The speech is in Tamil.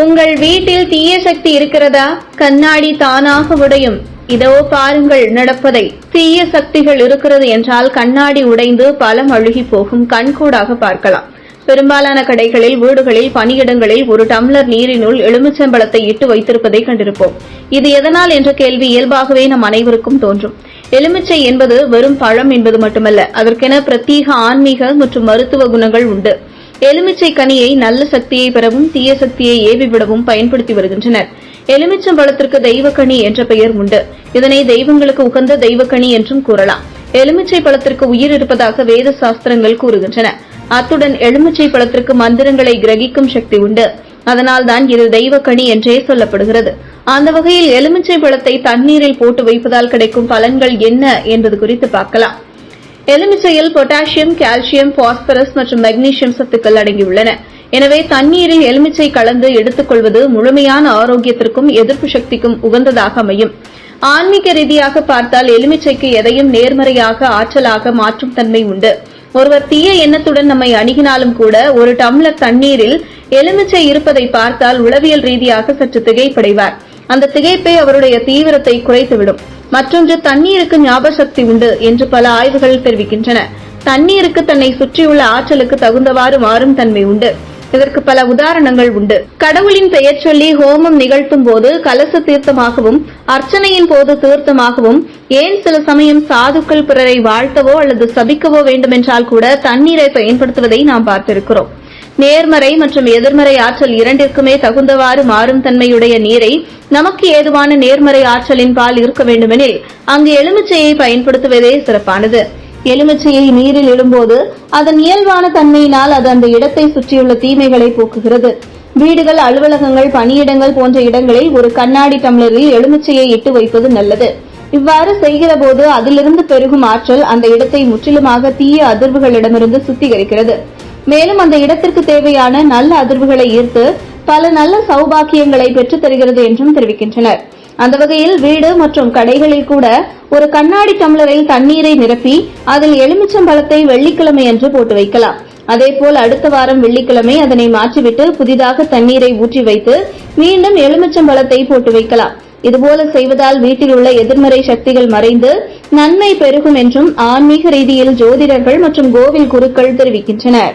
உங்கள் வீட்டில் தீய சக்தி இருக்கிறதா? கண்ணாடி தானாக உடையும். இதோ பாருங்கள் நடப்பதை. தீய சக்திகள் இருக்கிறது என்றால் கண்ணாடி உடைந்து பலம் அழுகி போகும். கண்கூடாக பார்க்கலாம். பெரும்பாலான கடைகளில் வீடுகளில் பணியிடங்களில் ஒரு டம்ளர் நீரினுள் எலுமிச்சம்பழத்தை இட்டு வைத்திருப்பதை கண்டிருப்போம். இது எதனால் என்ற கேள்வி இயல்பாகவே நம் அனைவருக்கும் தோன்றும். எலுமிச்சை என்பது வெறும் பழம் என்பது மட்டுமல்ல. அதற்கென பிரத்யேக ஆன்மீக மற்றும் மருத்துவ குணங்கள் உண்டு. எலுமிச்சை கனியை நல்ல சக்தியை பெறவும் தீய சக்தியை ஏவிவிடவும் பயன்படுத்தி வருகின்றனர். எலுமிச்சம்பழத்திற்கு தெய்வக்கனி என்ற பெயர் உண்டு. இதனை தெய்வங்களுக்கு உகந்த தெய்வக்கனி என்றும் கூறலாம். எலுமிச்சை பழத்திற்கு உயிர் இருப்பதாக வேத சாஸ்திரங்கள் கூறுகின்றன. அத்துடன் எலுமிச்சை பழத்திற்கு மந்திரங்களை கிரகிக்கும் சக்தி உண்டு. அதனால்தான் இது தெய்வக்கனி என்றே சொல்லப்படுகிறது. அந்த வகையில் எலுமிச்சை பழத்தை தண்ணீரில் போட்டு வைப்பதால் கிடைக்கும் பலன்கள் என்ன என்பது குறித்து பார்க்கலாம். எலுமிச்சையில் பொட்டாசியம் கால்சியம் பாஸ்பரஸ் மற்றும் மெக்னீசியம் சத்துக்கள் அடங்கியுள்ளன. எனவே தண்ணீரில் எலுமிச்சை கலந்து எடுத்துக்கொள்வது முழுமையான ஆரோக்கியத்திற்கும் எதிர்ப்பு சக்திக்கும் உகந்ததாக அமையும். ஆன்மீக ரீதியாக பார்த்தால் எலுமிச்சைக்கு எதையும் நேர்மறையாக ஆற்றலாக மாற்றும் தன்மை உண்டு. ஒருவர் தீய எண்ணத்துடன் நம்மை அணுகினாலும் கூட ஒரு டம்ளர் தண்ணீரில் எலுமிச்சை இருப்பதை பார்த்தால் உளவியல் ரீதியாக சற்று திகைப்படைவார். அந்த திகைப்பை அவருடைய தீவிரத்தை குறைத்துவிடும். மற்றொன்று தண்ணீருக்கு ஞாபக சக்தி உண்டு என்று பல ஆய்வுகள் தெரிவிக்கின்றன. தண்ணீருக்கு தன்னை சுற்றியுள்ள ஆற்றலுக்கு தகுந்தவாறு மாறும் தன்மை உண்டு. இதற்கு பல உதாரணங்கள் உண்டு. கடவுளின் பெயர் சொல்லி ஹோமம் நிகழ்த்தும் போது கலச தீர்த்தமாகவும் அர்ச்சனையின் போது தீர்த்தமாகவும் ஏன் சில சமயம் சாதுக்கள் பிறரை வாழ்த்தவோ அல்லது சபிக்கவோ வேண்டுமென்றால் கூட தண்ணீரை பயன்படுத்துவதை நாம் பார்த்திருக்கிறோம். நேர்மறை மற்றும் எதிர்மறை ஆற்றல் இரண்டிற்குமே தகுந்தவாறு மாறும் தன்மையுடைய நீரை நமக்கு ஏதுவான நேர்மறை ஆற்றலின் பால் இருக்க வேண்டுமெனில் அங்கு எலுமிச்சையை பயன்படுத்துவதே சிறப்பானது. எலுமிச்சையை நீரில் இடும்போது அதன் இயல்பான தன்மையினால் அது அந்த இடத்தை சுற்றியுள்ள தீமைகளை போக்குகிறது. வீடுகள் அலுவலகங்கள் பணியிடங்கள் போன்ற இடங்களில் ஒரு கண்ணாடி டம்ளரில் எலுமிச்சையை இட்டு வைப்பது நல்லது. இவ்வாறு செய்கிற போது அதிலிருந்து பெருகும் ஆற்றல் அந்த இடத்தை முற்றிலுமாக தீய அதிர்வுகளிடமிருந்து சுத்திகரிக்கிறது. மேலும் அந்த இடத்திற்கு தேவையான நல்ல அதிர்வுகளை ஈர்த்து பல நல்ல சௌபாக்கியங்களை பெற்றுத் தருகிறது என்றும் தெரிவிக்கின்றனர். அந்த வகையில் வீடு மற்றும் கடைகளில் கூட ஒரு கண்ணாடி டம்ளரில் தண்ணீரை நிரப்பி அதில் எலுமிச்சம்பழத்தை வெள்ளிக்கிழமை என்று போட்டு வைக்கலாம். அதேபோல் அடுத்த வாரம் வெள்ளிக்கிழமை அதனை மாற்றிவிட்டு புதிதாக தண்ணீரை ஊற்றி வைத்து மீண்டும் எலுமிச்சம்பழத்தை போட்டு வைக்கலாம். இதுபோல செய்வதால் வீட்டில் உள்ள எதிர்மறை சக்திகள் மறைந்து நன்மை பெருகும் என்றும் ஆன்மீக ரீதியில் ஜோதிடர்கள் மற்றும் கோவில் குருக்கள் தெரிவிக்கின்றனர்.